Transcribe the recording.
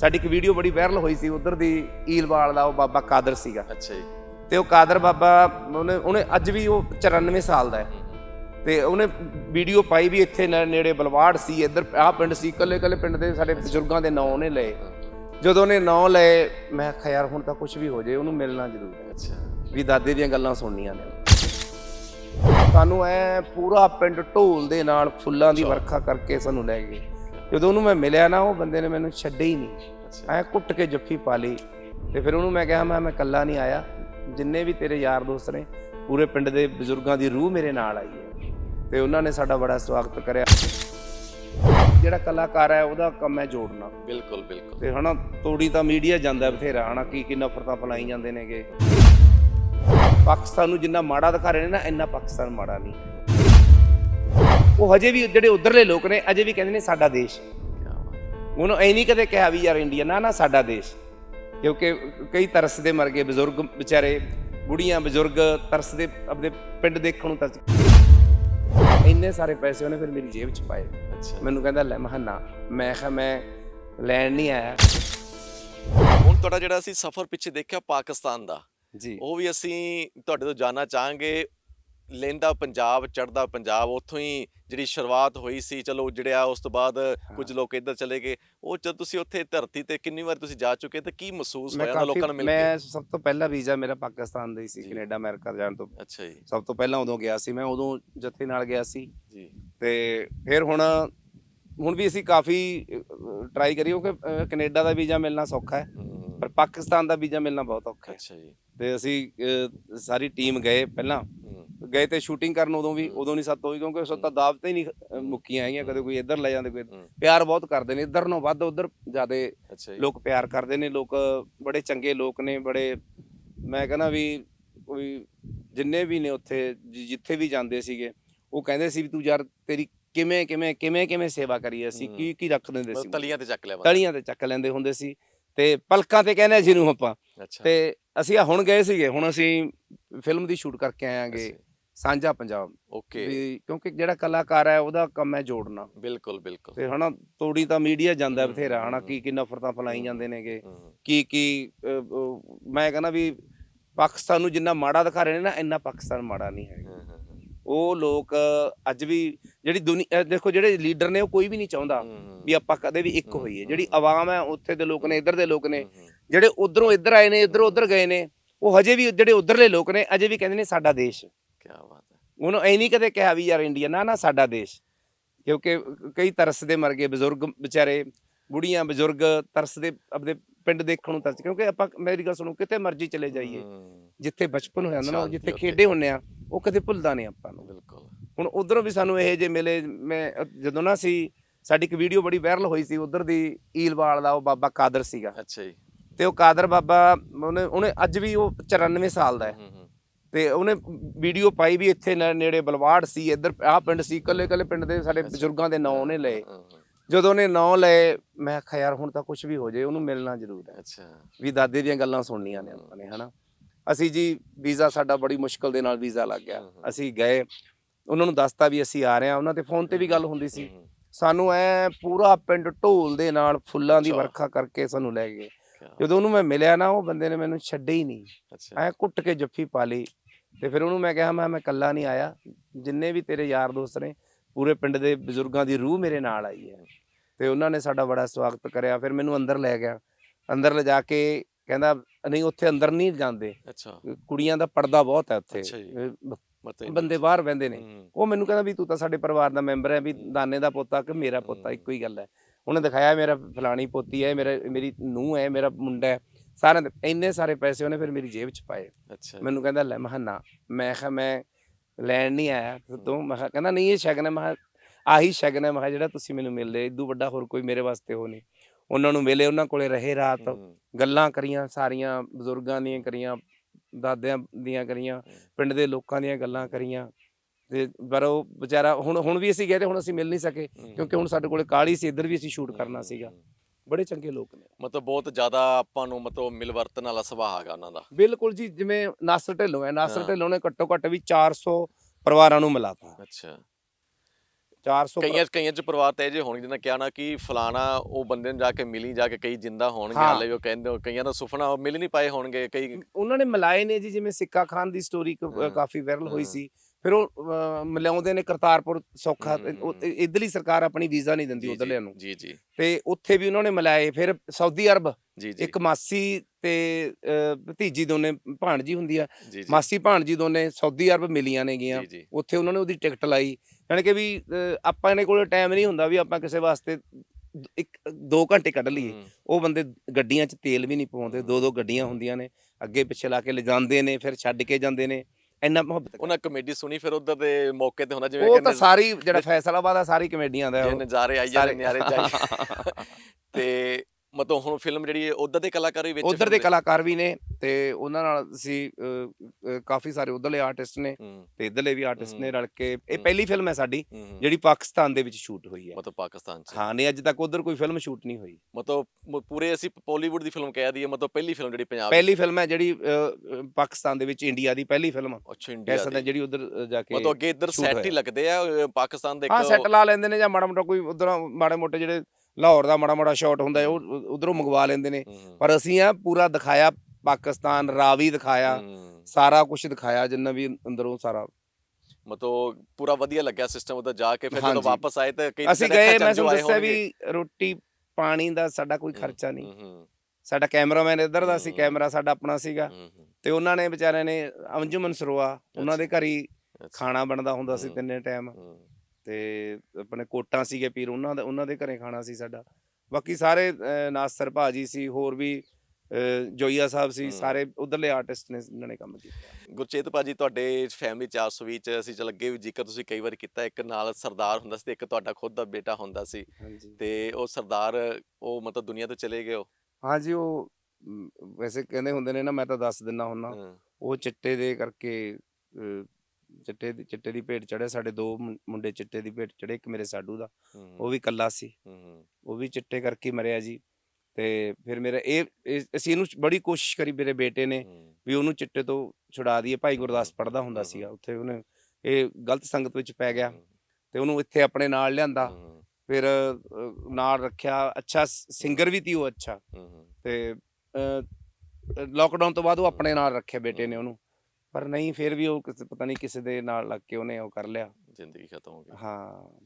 ਸਾਡੀ ਇੱਕ ਵੀਡੀਓ ਬੜੀ ਵਾਇਰਲ ਹੋਈ ਸੀ ਉਧਰ ਦੀ ਈਲਵਾਲ ਦਾ ਉਹ ਬਾਬਾ ਕਾਦਰ ਸੀਗਾ। ਅੱਛਾ ਜੀ। ਤੇ ਉਹ ਕਾਦਰ ਬਾਬਾ ਉਹਨੇ ਉਹਨੇ ਅੱਜ ਵੀ ਉਹ 94 ਸਾਲ ਦਾ ਹੈ। ਤੇ ਉਹਨੇ ਵੀਡੀਓ ਪਾਈ ਵੀ ਇੱਥੇ ਨੇੜੇ ਬਲਵਾੜ ਸੀ ਇੱਧਰ ਆਹ ਪਿੰਡ ਸੀ ਕੱਲੇ ਕੱਲੇ ਪਿੰਡ ਦੇ ਸਾਡੇ ਬਜ਼ੁਰਗਾਂ ਦੇ ਨਾਂ ਉਹਨੇ ਲਏ। ਜਦੋਂ ਉਹਨੇ ਨਾਂ ਲਏ ਮੈਂ ਕਿਹਾ ਯਾਰ ਹੁਣ ਤਾਂ ਕੁਝ ਵੀ ਹੋ ਜੇ ਉਹਨੂੰ ਮਿਲਣਾ ਜ਼ਰੂਰ ਹੈ। ਅੱਛਾ। ਵੀ ਦਾਦੇ ਦੀਆਂ ਗੱਲਾਂ ਸੁਣਨੀਆਂ ਨੇ। ਸਾਨੂੰ ਐ ਪੂਰਾ ਪਿੰਡ ਢੋਲ ਦੇ ਨਾਲ ਫੁੱਲਾਂ ਦੀ ਵਰਖਾ ਕਰਕੇ ਸਾਨੂੰ ਲੈ ਗਏ। ਜਦੋਂ ਉਹਨੂੰ ਮੈਂ ਮਿਲਿਆ ਨਾ ਉਹ ਬੰਦੇ ਨੇ ਮੈਨੂੰ ਛੱਡੇ ਹੀ ਨਹੀਂ। ਐ ਕੁੱਟ ਕੇ ਜੱਫੀ ਪਾ ਲਈ ਤੇ ਫਿਰ ਉਹਨੂੰ ਮੈਂ ਕਿਹਾ ਮੈਂ ਮੈਂ ਇਕੱਲਾ ਨਹੀਂ ਆਇਆ। ਜਿੰਨੇ ਵੀ ਤੇਰੇ ਯਾਰ ਦੋਸਤ ਨੇ ਪੂਰੇ ਪਿੰਡ ਦੇ ਬਜ਼ੁਰਗਾਂ ਦੀ ਰੂਹ ਮੇਰੇ ਨਾਲ ਆਈ ਹੈ ਤੇ ਉਹਨਾਂ ਨੇ ਸਾਡਾ ਬੜਾ ਸਵਾਗਤ ਕਰਿਆ। ਜਿਹੜਾ ਕਲਾਕਾਰ ਹੈ ਉਹਦਾ ਕੰਮ ਹੈ ਜੋੜਨਾ। ਬਿਲਕੁਲ ਬਿਲਕੁਲ। ਤੇ ਹਨਾ ਤੋੜੀ ਤਾਂ ਮੀਡੀਆ ਜਾਂਦਾ ਬਥੇਰਾ ਹਨਾ ਕੀ ਕੀ ਨਫ਼ਰਤਾਂ ਫਲਾਈ ਜਾਂਦੇ ਨੇਗੇ। ਪਾਕਿਸਤਾਨ ਨੂੰ ਜਿੰਨਾ ਮਾੜਾ ਦਿਖਾ ਰਹੇ ਨੇ ਨਾ ਇੰਨਾ ਪਾਕਿਸਤਾਨ ਮਾੜਾ ਨਹੀਂ। ਉਹ ਹਜੇ ਵੀ ਜਿਹੜੇ ਉਧਰਲੇ ਲੋਕ ਨੇ ਅਜੇ ਵੀ ਕਹਿੰਦੇ ਨੇ ਸਾਡਾ ਦੇਸ਼। ਉਹਨੂੰ ਐ ਨਹੀਂ ਕਦੇ ਕਿਹਾ ਵੀ ਯਾਰ ਇੰਡੀਆ ਨਾ ਨਾ ਸਾਡਾ ਦੇਸ਼। ਕਿਉਂਕਿ ਕਈ ਤਰਸਦੇ ਮਰ ਗਏ ਬਜ਼ੁਰਗ ਵਿਚਾਰੇ ਬੁੜੀਆਂ ਬਜ਼ੁਰਗ ਤਰਸਦੇ ਆਪਣੇ ਪਿੰਡ ਦੇਖਣ ਨੂੰ ਤਰਸ ਇੰਨੇ ਸਾਰੇ ਪੈਸੇ ਉਹਨੇ ਫਿਰ ਮੇਰੀ ਜੇਬ 'ਚ ਪਾਏ। ਅੱਛਾ। ਮੈਨੂੰ ਕਹਿੰਦਾ ਲੈ ਮੈਂ ਕਿਹਾ ਨਾ ਮੈਂ ਕਿਹਾ ਮੈਂ ਲੈਣ ਨਹੀਂ ਆਇਆ। ਹੁਣ ਤੁਹਾਡਾ ਜਿਹੜਾ ਅਸੀਂ ਸਫ਼ਰ ਪਿੱਛੇ ਦੇਖਿਆ ਪਾਕਿਸਤਾਨ ਦਾ ਜੀ। ਉਹ ਵੀ ਅਸੀਂ ਤੁਹਾਡੇ ਤੋਂ ਜਾਨਣਾ ਚਾਹਾਂਗੇ। ਲੈਂਦਾ ਪੰਜਾਬ ਚੜਦਾ ਪੰਜਾਬ ਉੱਥੋਂ ਹੀ ਜਿਹੜੀ ਸ਼ੁਰੂਆਤ ਹੋਈ ਸੀ ਚਲੋ ਜਿਹੜਿਆ ਉਸ ਤੋਂ ਬਾਅਦ ਕੁਝ ਲੋਕ ਇੱਧਰ ਚਲੇ ਗਏ। ਉਹ ਜਦ ਤੁਸੀਂ ਉੱਥੇ ਧਰਤੀ ਤੇ ਕਿੰਨੀ ਵਾਰ ਤੁਸੀਂ ਜਾ ਚੁੱਕੇ ਤੇ ਕੀ ਮਹਿਸੂਸ ਹੋਇਆ ਨਾ ਲੋਕਾਂ ਨੂੰ ਕਾਫੀ ਮਿਲ ਕੇ? ਮੈਂ ਸਭ ਤੋਂ ਪਹਿਲਾ ਵੀਜ਼ਾ ਮੇਰਾ ਪਾਕਿਸਤਾਨ ਦਾ ਹੀ ਸੀ। ਕੈਨੇਡਾ ਅਮਰੀਕਾ ਜਾਣ ਤੋਂ। ਅੱਛਾ ਜੀ। ਸਭ ਤੋਂ ਪਹਿਲਾਂ ਉਦੋਂ ਗਿਆ ਸੀ ਮੈਂ ਉਦੋਂ ਜੱਥੇ ਨਾਲ ਗਿਆ ਸੀ। ਜੀ। ਤੇ ਫਿਰ ਹੁਣ ਹੁਣ ਵੀ ਅਸੀਂ ਕਾਫੀ ਟਰਾਈ ਕਰੀ ਕਿਉਂਕਿ ਕੈਨੇਡਾ ਦਾ ਵੀਜ਼ਾ ਮਿਲਣਾ ਸੌਖਾ ਹੈ ਪਰ ਪਾਕਿਸਤਾਨ ਦਾ ਵੀਜ਼ਾ ਮਿਲਣਾ ਬਹੁਤ ਔਖਾ ਹੈ। ਅੱਛਾ ਜੀ। ਤੇ ਅਸੀਂ ਸਾਰੀ ਟੀਮ ਗਏ ਪਹਿਲਾਂ। ਗਏ ਤੇ ਸ਼ੂਟਿੰਗ ਕਰਨ ਉਦੋਂ ਵੀ ਉਦੋਂ ਨਹੀਂ ਸੱਤ ਹੋਈ ਕਿਉਂਕਿ ਉਸ ਤਾਂ ਦਾਵਤਾਂ ਹੀ ਨਹੀਂ ਮੁੱਕੀਆਂ ਹੈਗੀਆਂ ਕਦੇ ਕੋਈ ਇੱਧਰ ਲੈ ਜਾਂਦੇ ਕੋਈ ਪਿਆਰ ਬਹੁਤ ਕਰਦੇ ਨੇ ਇੱਧਰ ਨਾਲੋਂ ਵੱਧ ਉੱਧਰ ਜ਼ਿਆਦਾ ਲੋਕ ਪਿਆਰ ਕਰਦੇ ਨੇ ਲੋਕ ਬੜੇ ਚੰਗੇ ਲੋਕ ਨੇ ਬੜੇ ਮੈਂ ਕਹਿੰਦਾ ਵੀ ਕੋਈ ਜਿੰਨੇ ਵੀ ਨੇ ਉੱਥੇ ਜਿੱਥੇ ਵੀ ਜਾਂਦੇ ਸੀਗੇ ਉਹ ਕਹਿੰਦੇ ਸੀ ਵੀ ਤੂੰ ਯਾਰ ਤੇਰੀ ਕਿਵੇਂ ਕਿਵੇਂ ਕਿਵੇਂ ਕਿਵੇਂ ਸੇਵਾ ਕਰੀ ਅਸੀਂ। ਕੀ ਕੀ ਰੱਖ ਦਿੰਦੇ ਸੀ? ਤਲੀਆਂ ਤੇ ਚੱਕ ਲਿਆ ਤਲੀਆਂ ਤੇ ਚੱਕ ਲੈਂਦੇ ਹੁੰਦੇ ਸੀ ਤੇ ਪਲਕਾਂ ਤੇ ਕਹਿੰਦੇ ਜਿਹਨੂੰ ਆਪਾਂ। ਤੇ ਅਸੀਂ ਹੁਣ ਗਏ ਸੀਗੇ ਹੁਣ ਅਸੀਂ ਫਿਲਮ ਦੀ ਸ਼ੂਟ ਕਰਕੇ ਆਇਆਂਗੇ ਸਾਂਝਾ ਪੰਜਾਬ ਓਕੇ। ਵੀ ਕਿਉਂਕਿ ਜਿਹੜਾ ਕਲਾਕਾਰ ਹੈ ਉਹਦਾ ਕੰਮ ਹੈ ਜੋੜਨਾ। ਬਿਲਕੁਲ ਬਿਲਕੁਲ। ਤੇ ਹਨਾ ਤੋੜੀ ਤਾਂ ਮੀਡੀਆ ਜਾਂਦਾ ਬਥੇਰਾ ਹਨਾ ਕੀ ਕੀ ਨਫ਼ਰਤਾਂ ਫਲਾਈ ਜਾਂਦੇ ਨੇਗੇ। ਹਮ, ਕੀ ਕੀ ਅਹ, ਅਹ, ਮੈਂ ਕਹਿੰਦਾ ਵੀ ਪਾਕਿਸਤਾਨ ਨੂੰ ਜਿੰਨਾ ਮਾੜਾ ਦਿਖਾ ਰਹੇ ਨੇ ਨਾ ਇੰਨਾ ਪਾਕਿਸਤਾਨ ਮਾੜਾ ਨਹੀਂ ਹੈ ਹਮ, ਹਮ, ਹਮ, ਉਹ ਲੋਕ ਅੱਜ ਵੀ ਜਿਹੜੀ ਦੁਨੀਆ ਦੇਖੋ ਜਿਹੜੇ ਲੀਡਰ ਨੇ ਉਹ ਕੋਈ ਵੀ ਨਹੀਂ ਚਾਹੁੰਦਾ ਹਮ, ਵੀ ਆਪਾਂ ਕਦੇ ਵੀ ਇੱਕ ਹੋਈਏ। ਜਿਹੜੀ। ਆਵਾਮ ਹੈ ਉੱਥੇ ਦੇ ਲੋਕ ਨੇ ਇੱਧਰ ਦੇ ਲੋਕ ਨੇ ਹਮ, ਜਿਹੜੇ ਉਧਰੋਂ ਇੱਧਰ ਆਏ ਨੇ ਇੱਧਰੋਂ ਉੱਧਰ ਗਏ ਨੇ ਉਹ ਹਜੇ ਵੀ ਜਿਹੜੇ ਉਧਰਲੇ ਲੋਕ ਨੇ ਅਜੇ ਵੀ ਕਹਿੰਦੇ ਨੇ ਸਾਡਾ ਦੇਸ਼ ਬਾਤ ਹੈ। ਉਹਨੂੰ ਐ ਨਹੀਂ ਕਦੇ ਕਿਹਾ ਵੀ ਯਾਰ ਇੰਡੀਆ ਨਾ ਨਾ ਸਾਡਾ ਦੇਸ਼। ਕਿਉਂਕਿ ਕਈ ਤਰਸਦੇ ਮਰ ਗਏ ਬਜ਼ੁਰਗ ਵਿਚਾਰੇ ਬੁੜੀਆਂ ਬਜ਼ੁਰਗ ਤਰਸਦੇ ਆਪਣੇ ਪਿੰਡ ਦੇਖਣ ਨੂੰ ਤਰਸ ਕਿਉਂਕਿ ਆਪਾਂ ਮੇਰੀ ਗੱਲ ਸੁਣੋ ਕਿਤੇ ਮਰਜ਼ੀ ਚਲੇ ਜਾਈਏ। ਜਿੱਥੇ ਬਚਪਨ ਹੋ ਜਾਂਦਾ ਨਾ ਜਿੱਥੇ। ਖੇਡੇ ਹੁੰਨੇ ਆ ਉਹ ਕਦੇ ਭੁੱਲਦਾ ਨਹੀਂ ਆਪਾਂ ਨੂੰ। ਬਿਲਕੁਲ। ਹੁਣ ਉਧਰੋਂ ਵੀ ਸਾਨੂੰ ਇਹ ਜੇ ਮਿਲੇ ਮੈਂ ਜਦੋਂ ਨਾ ਸੀ ਸਾਡੀ ਇੱਕ ਵੀਡੀਓ ਬੜੀ ਵਾਇਰਲ ਹੋਈ ਸੀ ਉਧਰ ਦੀ ਈਲਵਾਲ ਦਾ ਉਹ ਬਾਬਾ ਕਾਦਰ ਸੀਗਾ। ਅੱਛਾ ਜੀ। ਤੇ ਉਹ ਕਾਦਰ ਬਾਬਾ ਉਹਨੇ ਉਹਨੇ ਅੱਜ ਵੀ ਉਹ 94 ਸਾਲ ਦਾ ਹੈ। ਤੇ ਉਹਨੇ ਵੀਡੀਓ ਪਾਈ ਵੀ ਇੱਥੇ ਨ- ਨੇੜੇ ਬਲਵਾੜ ਸੀ ਇੱਧਰ ਆਹ ਪਿੰਡ ਸੀ ਕੱਲੇ ਕੱਲੇ ਪਿੰਡ ਦੇ ਸਾਡੇ ਬਜ਼ੁਰਗਾਂ ਦੇ ਨਾਂ ਉਹਨੇ ਲਏ। ਜਦੋਂ ਉਹਨੇ ਨਾਂ ਲਏ ਮੈਂ ਕਿਹਾ ਯਾਰ ਹੁਣ ਤਾਂ ਕੁਝ ਵੀ ਹੋ ਜੇ ਉਹਨੂੰ ਮਿਲਣਾ ਜ਼ਰੂਰ ਹੈ। ਅੱਛਾ। ਵੀ ਦਾਦੇ ਦੀਆਂ ਗੱਲਾਂ ਸੁਣਨੀਆਂ ਨੇ ਆਪਾਂ ਨੇ ਹਨਾ? ਅਸੀਂ ਜੀ ਵੀਜ਼ਾ ਸਾਡਾ ਬੜੀ ਮੁਸ਼ਕਲ ਦੇ ਨਾਲ ਵੀਜ਼ਾ ਲੱਗ ਗਿਆ। ਅਸੀਂ ਗਏ ਉਹਨਾਂ ਨੂੰ ਦੱਸਤਾ ਵੀ ਅਸੀਂ ਆ ਰਹੇ ਹਾਂ। ਉਹਨਾਂ ਤੇ ਫੋਨ ਤੇ ਵੀ ਗੱਲ ਹੁੰਦੀ ਸੀ। ਸਾਨੂੰ ਐ ਪੂਰਾ ਪਿੰਡ ਢੋਲ ਦੇ ਨਾਲ ਫੁੱਲਾਂ ਦੀ। ਵਰਖਾ ਕਰਕੇ ਸਾਨੂੰ ਲੈ ਗਏ। ਜਦੋਂ ਉਹਨੂੰ ਮੈਂ ਮਿਲਿਆ ਨਾ ਉਹ ਬੰਦੇ ਨੇ ਮੈਨੂੰ ਛੱਡੇ ਹੀ ਨਹੀਂ। ਅੱਛਾ। ਐ ਕੁੱਟ ਕੇ ਜੱਫੀ ਪਾ ਲਈ ਤੇ ਫਿਰ ਉਹਨੂੰ ਮੈਂ ਕਿਹਾ ਮੈਂ ਮੈਂ ਇਕੱਲਾ ਨਹੀਂ ਆਇਆ। ਜਿੰਨੇ ਵੀ ਤੇਰੇ ਯਾਰ ਦੋਸਤ ਨੇ ਪੂਰੇ ਪਿੰਡ ਦੇ ਬਜ਼ੁਰਗਾਂ ਦੀ ਰੂਹ ਮੇਰੇ ਨਾਲ ਆਈ ਹੈ। ਤੇ ਉਹਨਾਂ ਨੇ ਸਾਡਾ ਬੜਾ ਸਵਾਗਤ ਕਰਿਆ। ਫਿਰ ਮੈਨੂੰ ਅੰਦਰ ਲੈ ਗਿਆ। ਅੰਦਰ ਲਿਜਾ ਕੇ ਕਹਿੰਦਾ ਨਹੀਂ ਉੱਥੇ ਅੰਦਰ ਨਹੀਂ ਜਾਂਦੇ। ਅੱਛਾ। ਕੁੜੀਆਂ ਦਾ ਪਰਦਾ ਬਹੁਤ ਹੈ ਉੱਥੇ। ਬੰਦੇ ਬਾਹਰ ਬਹਿੰਦੇ ਨੇ। ਉਹ ਮੈਨੂੰ ਕਹਿੰਦਾ ਵੀ ਤੂੰ ਤਾਂ ਸਾਡੇ ਪਰਿਵਾਰ ਦਾ ਮੈਂਬਰ ਹੈ ਵੀ। ਦਾਨੇ ਦਾ ਪੋਤਾ ਕਿ ਮੇਰਾ ਪੋਤਾ। ਇੱਕੋ ਹੀ ਗੱਲ ਹੈ। ਉਹਨੇ ਦਿਖਾਇਆ ਮੇਰਾ ਫਲਾਣੀ ਪੋਤੀ ਹੈ ਮੇਰਾ ਮੇਰੀ ਨੂੰਹ ਹੈ ਮੇਰਾ ਮੁੰਡਾ ਹੈ। ਸਾਰਿਆਂ ਦੇ ਇੰਨੇ ਸਾਰੇ ਪੈਸੇ ਉਹਨੇ ਫਿਰ ਮੇਰੀ ਜੇਬ 'ਚ ਪਾਏ। ਅੱਛਾ। ਮੈਨੂੰ ਕਹਿੰਦਾ ਲੈ ਮੈਂ ਕਿਹਾ ਨਾ ਮੈਂ ਕਿਹਾ ਮੈਂ ਲੈਣ ਨਹੀਂ ਆਇਆ। ਤੂੰ ਮੈਂ ਕਿਹਾ ਕਹਿੰਦਾ ਨਹੀਂ ਇਹ ਸ਼ਗਨ ਹੈ। ਮੈਂ ਕਿਹਾ ਆਹੀ ਸ਼ਗਨ ਹੈ। ਮੈਂ ਕਿਹਾ ਜਿਹੜਾ ਤੁਸੀਂ ਮੈਨੂੰ ਮਿਲਦੇ ਇਦੋਂ ਵੱਡਾ ਹੋਰ ਕੋਈ ਮੇਰੇ ਵਾਸਤੇ ਹੋ ਨਹੀਂ। ਉਹਨਾਂ ਨੂੰ ਮਿਲੇ ਉਹਨਾਂ ਕੋਲੇ ਰਹੇ ਰਾਤ। ਗੱਲਾਂ ਕਰੀਆਂ ਸਾਰੀਆਂ ਬਜ਼ੁਰਗਾਂ ਦੀਆਂ ਕਰੀਆਂ ਦਾਦਿਆਂ ਦੀਆਂ ਕਰੀਆਂ ਪਿੰਡ ਦੇ ਲੋਕਾਂ ਦੀਆਂ ਗੱਲਾਂ ਕਰੀਆਂ। ਤੇ ਪਰ ਉਹ ਵਿਚਾਰਾ ਹੁਣ ਹੁਣ ਵੀ ਅਸੀਂ ਗਏ ਤੇ ਹੁਣ ਅਸੀਂ ਮਿਲ ਨਹੀਂ ਸਕੇ ਕਿਉਂਕਿ ਹੁਣ ਸਾਡੇ ਕੋਲੇ ਕਾਲੀ ਸੀ ਇੱਧਰ ਵੀ ਅਸੀਂ ਸ਼ੂਟ ਕਰਨਾ ਸੀਗਾ। ਬੜੇ ਚੰਗੇ ਲੋਕ ਨੇ। ਮਤਲਬ ਬਹੁਤ ਜ਼ਿਆਦਾ ਆਪਾਂ ਨੂੰ ਮਤਲਬ ਮਿਲਵਰਤਨ ਵਾਲਾ ਸੁਭਾਅ ਹੈਗਾ ਉਹਨਾਂ ਦਾ। ਬਿਲਕੁਲ ਜੀ ਜਿਵੇਂ ਨਾਸਰ ਢਿੱਲੋਂ ਹੈ ਨਾਸਰ। ਢਿੱਲੋਂ ਨੇ ਘੱਟੋ ਘੱਟ ਵੀ 400 ਪਰਿਵਾਰਾਂ ਨੂੰ ਮਿਲਾਤਾ ਅੱਛਾ। 400 ਕਈਆਂ ਕਈਆਂ ਚ ਪਰਿਵਾਰ ਤੇ ਜੇ ਹੋਣਗੇ ਜਿਹਨਾਂ ਕਿਹਾ ਨਾ ਕਿ ਫਲਾਣਾ ਉਹ ਬੰਦੇ ਨੂੰ ਜਾ ਕੇ ਮਿਲੀ ਜਾ ਕੇ ਕਈ ਜਿੰਦਾ ਹੋਣਗੇ। ਹਾਲੇ ਉਹ ਕਹਿੰਦੇ ਕਈਆਂ ਦਾ ਸੁਪਨਾ ਮਿਲ ਨਹੀਂ ਪਾਏ ਹੋਣਗੇ ਕਈ ਉਹਨਾਂ ਨੇ ਮਿਲਾਏ ਨੇ ਜੀ ਜਿਵੇਂ ਸਿੱਕਾ ਖਾਨ ਦੀ ਸਟੋਰੀ ਕਾਫੀ ਵਾਇਰਲ ਹੋਈ। ਸੀ। ਫਿਰ ਉਹ ਮਿਲਾਉਂਦੇ ਨੇ ਕਰਤਾਰਪੁਰ ਸੌਖਾ। ਇਧਰਲੀ ਸਰਕਾਰ ਆਪਣੀ ਵੀਜ਼ਾ ਨਹੀਂ ਦਿੰਦੀ ਉਧਰਲਿਆਂ ਨੂੰ। ਜੀ ਜੀ। ਤੇ ਉੱਥੇ ਵੀ ਉਹਨਾਂ ਨੇ ਮਿਲਾਏ। ਫਿਰ ਸਾਊਦੀ ਅਰਬ ਇੱਕ ਮਾਸੀ ਤੇ ਭਤੀਜੀ ਦੋਨੇ ਭਾਣਜੀ ਹੁੰਦੀ ਆ ਮਾਸੀ ਭਾਣਜੀ ਦੋਨੇ ਸਾਊਦੀ ਅਰਬ ਮਿਲੀਆਂ ਜੀ ਜੀ। ਉੱਥੇ ਉਹਨਾਂ ਨੇ ਉਹਦੀ ਟਿਕਟ ਲਾਈ। ਯਾਨੀ ਕਿ ਵੀ ਆਪਾਂ ਨੇ ਕੋਲ ਟਾਈਮ ਨਹੀਂ ਹੁੰਦਾ ਵੀ ਆਪਾਂ ਕਿਸੇ ਵਾਸਤੇ ਇੱਕ 2 ਘੰਟੇ ਕੱਢ ਲਈਏ। ਉਹ ਬੰਦੇ ਗੱਡੀਆਂ 'ਚ ਤੇਲ ਵੀ ਨਹੀਂ ਪਾਉਂਦੇ ਦੋ ਦੋ ਗੱਡੀਆਂ ਹੁੰਦੀਆਂ ਨੇ। ਅੱਗੇ ਪਿੱਛੇ ਲਾ ਕੇ ਲਿਜਾਂਦੇ ਨੇ ਫਿਰ ਛੱਡ ਕੇ ਜਾਂਦੇ ਨੇ। ਇੰਨਾ ਮੁਹੱਬਤ ਉਹਨਾਂ ਕਮੇਡੀ ਸੁਣੀ ਫਿਰ ਉਧਰ ਦੇ ਮੌਕੇ ਤੇ ਹੁੰਦਾ ਜਿਵੇਂ ਉਹ ਤਾਂ ਸਾਰੀ ਜਿਹੜਾ ਫੈਸਲਾਬਾਦ ਆ ਸਾਰੀ ਕਮੇਡੀਆਂ ਦਾ ਜੇ ਉਹ। ਨਜ਼ਾਰੇ ਆਈ ਜਾਂਦੇ ਨਿਆਰੇ ਜਾਈ ਤੇ ਮਤਲਬ ਹੁਣ ਫਿਲਮ ਜਿਹੜੀ ਹੈ ਉਧਰ ਦੇ ਕਲਾਕਾਰ ਵੀ ਵਿੱਚ ਉਧਰ ਦੇ ਕਲਾਕਾਰ ਵੀ ਨੇ ਤੇ ਉਹਨਾਂ ਨਾਲ ਅਸੀਂ ਕਾਫੀ ਸਾਰੇ ਉਧਰਲੇ ਆਰਟਿਸਟ ਨੇ ਹੂੰ, ਤੇ ਇਧਰਲੇ ਵੀ ਆਰਟਿਸਟ ਨੇ। ਰਲ ਕੇ ਇਹ ਹਮ। ਪਹਿਲੀ ਫਿਲਮ ਹੈ ਸਾਡੀ ਹੂੰ, ਹੂੰ। ਜਿਹੜੀ ਪਾਕਿਸਤਾਨ ਦੇ ਵਿੱਚ ਸ਼ੂਟ ਹੋਈ ਹੈ ਮਤਲਬ ਪਾਕਿਸਤਾਨ ਚ ਹਾਂ ਨਹੀਂ ਅੱਜ ਤੱਕ ਉਧਰ ਕੋਈ ਫਿਲਮ ਸ਼ੂਟ ਨਹੀਂ ਹੋਈ ਮਤਲਬ ਮ- ਪੂਰੇ ਅਸੀਂ ਬਾਲੀਵੁੱਡ ਦੀ ਫਿਲਮ ਕਹਿ ਦਈਏ ਮਤਲਬ ਪਹਿਲੀ ਫਿਲਮ ਜਿਹੜੀ ਪੰਜਾਬ ਪਹਿਲੀ ਫਿਲਮ ਹੈ ਜਿਹੜੀ ਪਾਕਿਸਤਾਨ ਦੇ ਵਿੱਚ ਇੰਡੀਆ ਦੀ ਪਹਿਲੀ ਫਿਲਮ ਅੱਛਾ ਕਹਿ ਇੰਡੀਆ ਸਕਦੇ ਹਾਂ ਦੀ ਜਿਹੜੀ ਉਧਰ ਜਾ ਕੇ ਮਤਲਬ ਅੱਗੇ ਇੱਧਰ shoot ਸੈੱਟ ਹੀ ਹੋਇਆ। ਲੱਗਦੇ ਆ ਪਾਕਿਸਤਾਨ ਦੇ ਹਾਂ ਸੈੱਟ ਲਾ ਲੈਂਦੇ ਨੇ ਜਾਂ ਮਾੜਾ ਮੋਟਾ ਕੋਈ ਉਧਰ ਮਾੜੇ ਮੋਟੇ ਜਿਹੜੇ ਲਾਹੌਰ ਦਾ ਮਾੜਾ ਮੋਟਾ ਸ਼ਾਟ ਹੁੰਦਾ ਉਹ ਉਧਰੋਂ ਮੰਗਵਾ ਲੈਂਦੇ ਨੇ। ਪਰ ਅਸੀਂ ਆ ਪੂਰਾ ਦਿਖਾਇਆ ਪਾਕਿਸਤਾਨ ਰਾਵੀ ਦਿਖਾਇਆ। ਸਾਰਾ ਕੁਝ ਦਿਖਾਇਆ ਜਿੰਨਾ ਵੀ ਅੰਦਰੋਂ ਸਾਰਾ। ਮਤਲਬ ਪੂਰਾ ਵਧੀਆ ਲੱਗਿਆ ਸਿਸਟਮ ਉਧਰ ਜਾ ਕੇ ਫਿਰ ਜਦੋਂ। ਵਾਪਸ ਆਏ ਤਾਂ ਕਈ ਅਸੀਂ ਗਏ ਮੈਂ ਤੁਹਾਨੂੰ ਦੱਸਿਆ। ਵੀ ਰੋਟੀ ਪਾਣੀ ਦਾ ਸਾਡਾ ਕੋਈ ਖਰਚਾ ਨਹੀਂ। ਸਾਡਾ ਕੈਮਰਾਮੈਨ ਇੱਧਰ ਦਾ ਸੀ। ਕੈਮਰਾ ਸਾਡਾ ਆਪਣਾ ਸੀਗਾ। ਤੇ ਉਹਨਾਂ ਨੇ ਵਿਚਾਰਿਆਂ ਨੇ ਅੰਜੁਮਨ ਸਰੋਆ ਉਹਨਾਂ ਦੇ ਘਰ ਹੀ ਖਾਣਾ ਬਣਦਾ ਹੁੰਦਾ ਸੀ। ਤਿੰਨੇ ਟਾਈਮ। ਤੇ ਆਪਣੇ ਕੋਟਾਂ ਸੀਗੇ ਪੀਰ ਉਹਨਾਂ ਦਾ ਉਹਨਾਂ ਦੇ ਘਰੇ ਖਾਣਾ ਸੀ ਸਾਡਾ। ਬਾਕੀ ਸਾਰੇ ਨਾਸਰ ਭਾਜੀ ਸੀ ਹੋਰ ਵੀ ਜੋਈਆ ਸਾਹਿਬ ਸੀ। ਸਾਰੇ ਉਧਰਲੇ ਆਰਟਿਸਟ ਨੇ ਇਹਨਾਂ ਨੇ ਕੰਮ ਕੀਤਾ। ਗੁਰਚੇਤ ਭਾਜੀ ਤੁਹਾਡੇ ਫੈਮਿਲੀ ਚ ਆਸੂ ਵਿੱਚ ਅਸੀਂ ਚਲ ਅੱਗੇ ਵੀ ਜ਼ਿਕਰ ਤੁਸੀਂ ਕਈ ਵਾਰ ਕੀਤਾ ਇੱਕ ਨਾਲ ਸਰਦਾਰ ਹੁੰਦਾ ਸੀ ਤੇ ਇੱਕ ਤੁਹਾਡਾ ਖੁਦ ਦਾ ਬੇਟਾ ਹੁੰਦਾ ਸੀ। ਤੇ ਉਹ ਸਰਦਾਰ ਉਹ ਮਤਲਬ ਦੁਨੀਆ ਤੋਂ ਚਲੇ ਗਏ ਉਹ? ਹਾਂਜੀ ਉਹ ਵੈਸੇ ਕਹਿੰਦੇ ਹੁੰਦੇ ਨੇ ਨਾ ਮੈਂ ਤਾਂ ਦੱਸ ਦਿੰਨਾ ਹੁੰਨਾ ਉਹ ਚਿੱਟੇ ਦੇ ਕਰਕੇ ਚਿੱਟੇ ਦੀ ਚਿੱਟੇ ਦੀ ਭੇਟ ਚੜੇ ਸਾਡੇ ਦੋ ਮੁੰ- ਮੁੰਡੇ ਚਿੱਟੇ ਦੀ ਭੇਟ ਚੜੇ ਇੱਕ ਮੇਰੇ ਸਾਡੂ ਦਾ ਉਹ ਵੀ ਕੱਲਾ ਸੀ। ਹੂੰ, ਉਹ ਵੀ ਚਿੱਟੇ ਕਰਕੇ ਹੀ ਮਰਿਆ ਜੀ। ਤੇ ਫਿਰ ਮੇਰਾ ਇਹ ਇਹ- ਅਸੀਂ ਇਹਨੂੰ ਬੜੀ ਕੋਸ਼ਿਸ਼ ਕਰੀ ਮੇਰੇ ਬੇਟੇ ਨੇ ਹੂੰ, ਵੀ ਉਹਨੂੰ ਚਿੱਟੇ ਤੋਂ ਛੁਡਾ ਦਈਏ। ਭਾਈ ਗੁਰਦਾਸ ਪੜਦਾ ਹੁੰਦਾ ਸੀਗਾ ਉੱਥੇ ਉਹਨੇ ਇਹ ਗਲਤ ਸੰਗਤ ਵਿੱਚ ਪੈ ਗਿਆ। ਤੇ ਉਹਨੂੰ ਇੱਥੇ ਆਪਣੇ ਨਾਲ ਲਿਆਂਦਾ। ਹੂੰ, ਫਿਰ ਅਹ, ਨਾਲ ਰੱਖਿਆ ਅੱਛਾ ਸਿੰਗਰ ਵੀ ਤੀ ਉਹ ਅੱਛਾ। ਹੂੰ, ਤੇ ਲਾਕਡਾਊਨ ਤੋਂ ਬਾਅਦ ਉਹ ਆਪਣੇ ਨਾਲ ਰੱਖਿਆ ਬੇਟੇ ਨੇ। ਉਹਨੂੰ। ਪਰ ਨਹੀਂ ਫਿਰ ਵੀ ਉਹ ਕਿਸੇ ਪਤਾ ਨਹੀਂ ਕਿਸੇ ਦੇ ਨਾਲ ਲੱਗ ਕੇ ਉਹਨੇ ਉਹ ਕਰ ਲਿਆ। ਜ਼ਿੰਦਗੀ ਖਤਮ ਹੋ ਗਈ। ਹਾਂ।